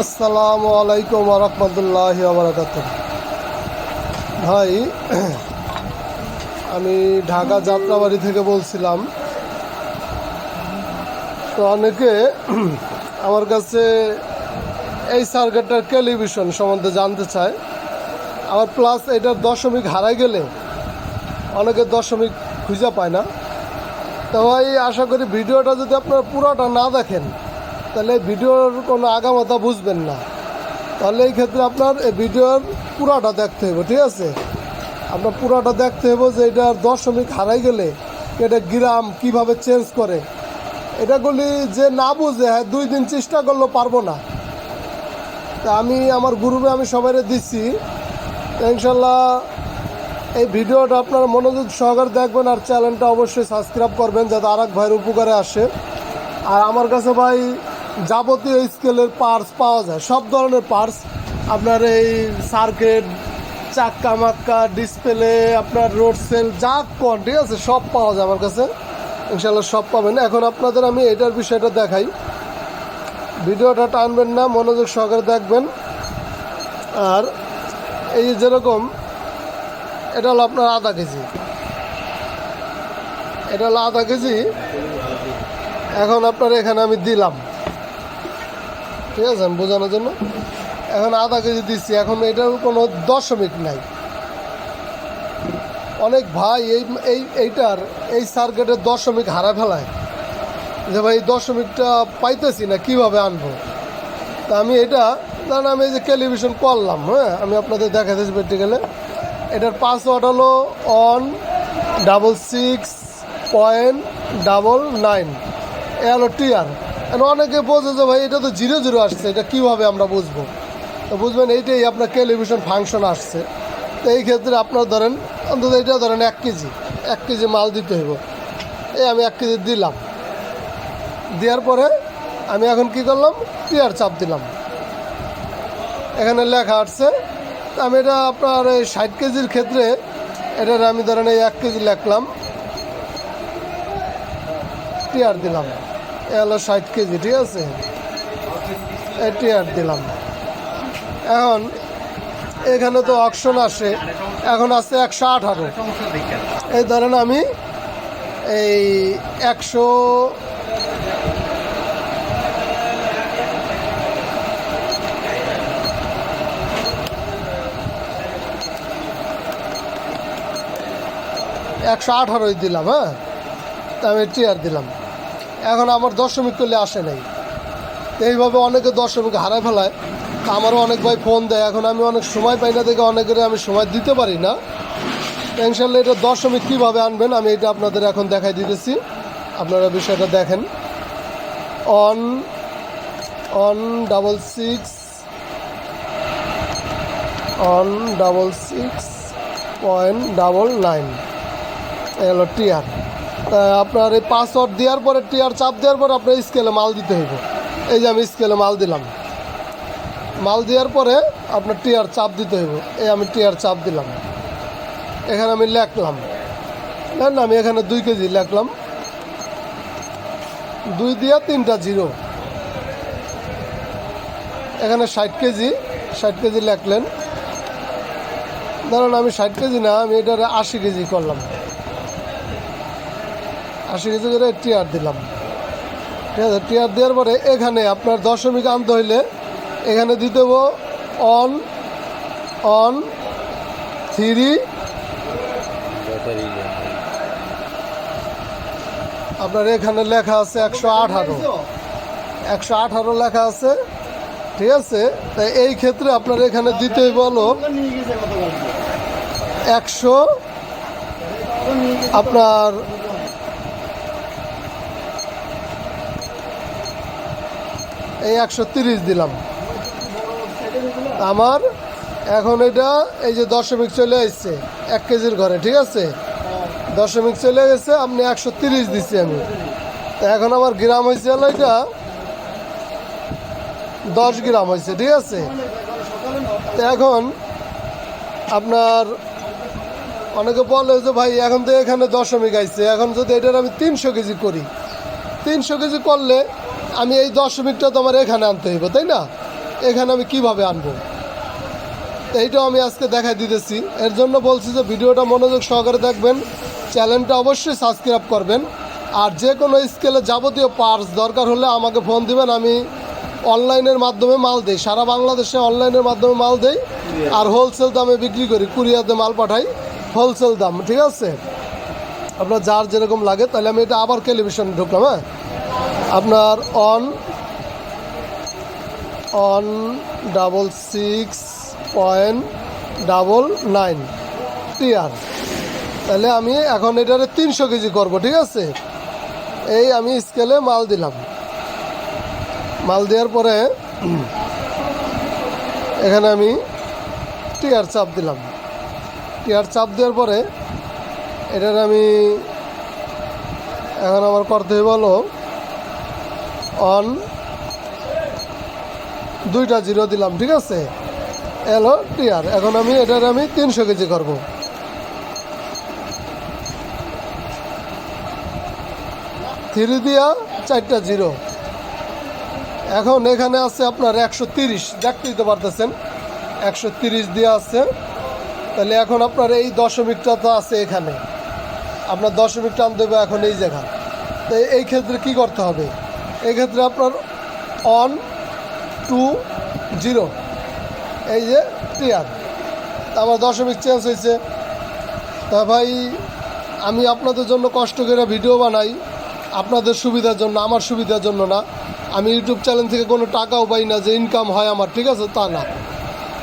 আসসালামু আলাইকুম রহমতুল্লাহ বারাকাত ভাই, আমি ঢাকা যাত্রাবাড়ি থেকে বলছিলাম। তো অনেকে আমার কাছে এই সার্কেটটার টেলিভিশন সম্বন্ধে জানতে চায়। আবার প্লাস এটার দশমিক হারাই গেলে অনেকে দশমিক খুঁজে পায় না। তো ভাই, আশা করি ভিডিওটা যদি আপনারা পুরোটা না দেখেন তাহলে ভিডিওর কোনো আগামাতা বুঝবেন না। তাহলে এই ক্ষেত্রে আপনার এই ভিডিওর পুরাটা দেখতে হবে ঠিক আছে? আপনার পুরাটা দেখতে হবে যে এটার দশমিক হারাই গেলে এটা গ্রাম কীভাবে চেঞ্জ করে। এটাগুলি যে না বুঝে হ্যাঁ দুই দিন চেষ্টা করলেও পারব না। তা আমি, আমার গ্রুপে আমি সবাই দিচ্ছি, ইনশাল্লাহ এই ভিডিওটা আপনারা মনোযোগ সহকারে দেখবেন আর চ্যানেলটা অবশ্যই সাবস্ক্রাইব করবেন যাতে আর এক ভাইয়ের উপকারে আসে। আর আমার কাছে ভাই যাবতীয় স্কেলের পার্স পাওয়া যায়। সব ধরনের পার্স আপনার এই সার্কেট চাক্কা মাক্কা ডিসপ্লে আপনার রোড সেল যা কন, ঠিক আছে, সব পাওয়া যায় আমার কাছে। ইনশাল্লাহ সব পাবেন। এখন আপনাদের আমি এটার বিষয়টা দেখাই। ভিডিওটা টানবেন না, মনোযোগ সহকারে দেখবেন। আর এই যেরকম, এটা হলো আপনার আধা কেজি। এটা হলো আধা কেজি। এখন আপনার এখানে আমি দিলাম। ঠিক আছে, আমি বোঝানোর জন্য। এখন আধা কেজি দিচ্ছি, এখন এটার কোনো দশমিক নাই। অনেক ভাই এই এই, এইটার, এই সার্কিটের দশমিক হারা ফেলায়। যে ভাই, এই দশমিকটা পাইতেছি না, কীভাবে আনব? তা আমি এটা ধরেন আমি এই যে টেলিভিশন করলাম হ্যাঁ? আমি আপনাদের দেখাতেছি প্র্যাকটিক্যালে এটার পাসওয়ার্ড হলো on double six point double nine এ হলো এখন অনেকে বোঝে যে ভাই, এটা তো জিরো জিরো আসছে, এটা কীভাবে আমরা বুঝব? তো বুঝবেন, এইটাই আপনার টেলিভিশন ফাংশন আসছে। তো এই ক্ষেত্রে আপনার ধরেন, অন্তত এটা ধরেন এক কেজি এক কেজি মাল দিতে হইব। এই আমি এক কেজি দিলাম। দেওয়ার পরে আমি এখন কি করলাম? টিআর চাপ দিলাম। এখানে লেখা আসছে আমি এটা আপনার এই ষাট কেজির ক্ষেত্রে এটার আমি ধরেন এই এক কেজি লিখলাম টিয়ার দিলাম। এ হলো ষাট কেজি, ঠিক আছে? এটি আর দিলাম এখন এখানে তো অকশন আসে, এখন আছে একশো আঠারো। এই ধরেন আমি এই একশো একশো আঠারোই দিলাম হ্যাঁ? তা আমি টিয়ার দিলাম এখন আমার দশমিক করলে আসে নাই। এইভাবে অনেকে দশমিক হারায় ফেলায়। আমারও অনেক ভাই ফোন দেয়। এখন আমি অনেক সময় পাই না দেখে অনেকের আমি সময় দিতে পারি না। ইনশাল্লাহ এটা দশমিক কীভাবে আনবেন, আমি এটা আপনাদের এখন দেখাই দিতেছি। আপনারা বিষয়টা দেখেন। On on double six on double six point double nine এই হলো টিয়ার আপনার এই পাসওয়ার্ড দেওয়ার পরে টিয়ার চাপ দেওয়ার পরে আপনার স্কেলে মাল দিতে হইব। এই যে আমি স্কেলে মাল দিলাম। মাল দেওয়ার পরে আপনার টিয়ার চাপ দিতে হইব। এই আমি টিয়ার চাপ দিলাম। এখানে আমি লেখলাম। না আমি এখানে দুই কেজি লেখলাম। দুই দিয়া তিনটা জিরো এখানে ষাট কেজি ষাট কেজি লেখলেন। ধরেন আমি ষাট কেজি না, আমি এটার আশি কেজি করলাম। আশি কেজি করে টিয়ার দিলাম। ঠিক আছে, টিয়ার দেওয়ার পরে এখানে আপনার দশমিক আনতে হইলে এখানে দিতে হব অন অন থ্রি। আপনার এখানে লেখা আছে একশো আঠারো। একশো আঠারো লেখা আছে। ঠিক আছে, তাই এই ক্ষেত্রে আপনার এখানে দিতে হলো একশো। আপনার এই একশো তিরিশ দিলাম। আমার এখন এটা এই যে দশমিক চলে আসছে এক কেজির ঘরে, ঠিক আছে? দশমিক চলে গেছে, আপনি একশো তিরিশ দিচ্ছি আমি। তা এখন আমার গ্রাম হয়েছে হলো এটা দশ গ্রাম হয়েছে ঠিক আছে? তো এখন আপনার অনেকে বলে যে ভাই, এখন তো এখানে দশমিক আইছে, এখন যদি এটার আমি তিনশো কেজি করি, তিনশো কেজি করলে আমি এই দশমিকটা তো আমার এখানে আনতে হইব, তাই না? এখানে আমি কীভাবে আনব? এইটাও আমি আজকে দেখাই দিতেছি। এর জন্য বলছি যে ভিডিওটা মনোযোগ সহকারে দেখবেন, চ্যানেলটা অবশ্যই সাবস্ক্রাইব করবেন, আর যে কোনো স্কেলে যাবতীয় পার্টস দরকার হলে আমাকে ফোন দিবেন, আমি অনলাইনের মাধ্যমে মাল দিই। সারা বাংলাদেশে অনলাইনের মাধ্যমে মাল দেই, আর হোলসেল দামে বিক্রি করি কুরিয়াতে মাল পাঠাই হোলসেল দাম, ঠিক আছে? আপনার যার যেরকম লাগে, তাহলে আমি এটা আবার টেলিভিশনে ঢুকলাম হ্যাঁ? আপনার on on double six point double nine টিয়ার তাহলে আমি এখন এটারে তিনশো কেজি করব, ঠিক আছে? এই আমি স্কেলে মাল দিলাম। মাল দেওয়ার পরে এখানে আমি টিয়ার চাপ দিলাম। টিয়ার চাপ দেওয়ার পরে এটার আমি এখন আমার করতে হবে হলো অন। দুইটা জিরো দিলাম, ঠিক আছে? এলো টিয়ার। এখন আমি এটার আমি তিনশো কেজি করব। থ্রি দিয়া চারটা জিরো। এখন এখানে আছে আপনার একশো তিরিশ। দেখতেই তো পারতেছেন? একশো তিরিশ দিয়ে আছে। তাহলে এখন আপনার এই দশমিকটা তো আছে এখানে। আপনার দশমিক টান দেবে এখন এই জায়গা তো এই ক্ষেত্রে কি করতে হবে? এই ক্ষেত্রে আপনার অন টু জিরো এই যে টিয়ার তারপর দশমিক চেঞ্জ হয়েছে। তা ভাই, আমি আপনাদের জন্য কষ্ট করে ভিডিও বানাই। আপনাদের সুবিধার জন্য, আমার সুবিধার জন্য না। আমি ইউটিউব চ্যানেল থেকে কোনো টাকাও পাই না যে ইনকাম হয় আমার, ঠিক আছে? তা না।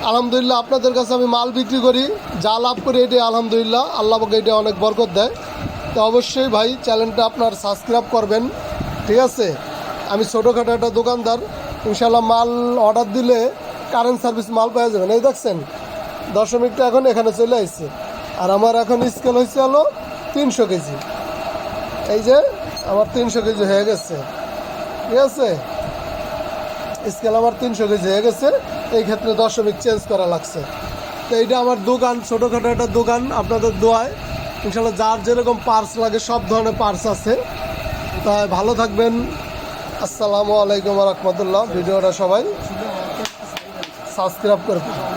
আলহামদুলিল্লাহ, আপনাদের কাছে আমি মাল বিক্রি করি। যা লাভ করি এটাই আলহামদুলিল্লাহ। আল্লাহ এটা অনেক বরকত দেয়। তো অবশ্যই ভাই চ্যানেলটা আপনার সাবস্ক্রাইব করবেন। ঠিক আছে? আমি ছোটোখাটো একটা দোকানদার ইনশাল্লাহ মাল অর্ডার দিলে কারেন্ট সার্ভিস মাল পাওয়া যাবেন। এই দেখছেন দশমিকটা এখন এখানে চলে আসছে আর আমার এখন স্কেল হয়েছে হলো তিনশো কেজি। এই যে আমার তিনশো কেজি হয়ে গেছে। ঠিক আছে? স্কেল আমার তিনশো কেজি হয়ে গেছে। এই ক্ষেত্রে দশমিক চেঞ্জ করা লাগছে। তো এইটা আমার দোকান, ছোটোখাটো একটা দোকান আপনাদের দোয়ায়। ইনশাল্লাহ যার যেরকম পার্স লাগে, সব ধরনের পার্স আছে। তাই ভালো থাকবেন। আসসালামু আলাইকুম রহমতুল্লাহ। ভিডিওটা সবাই সাবস্ক্রাইব করবেন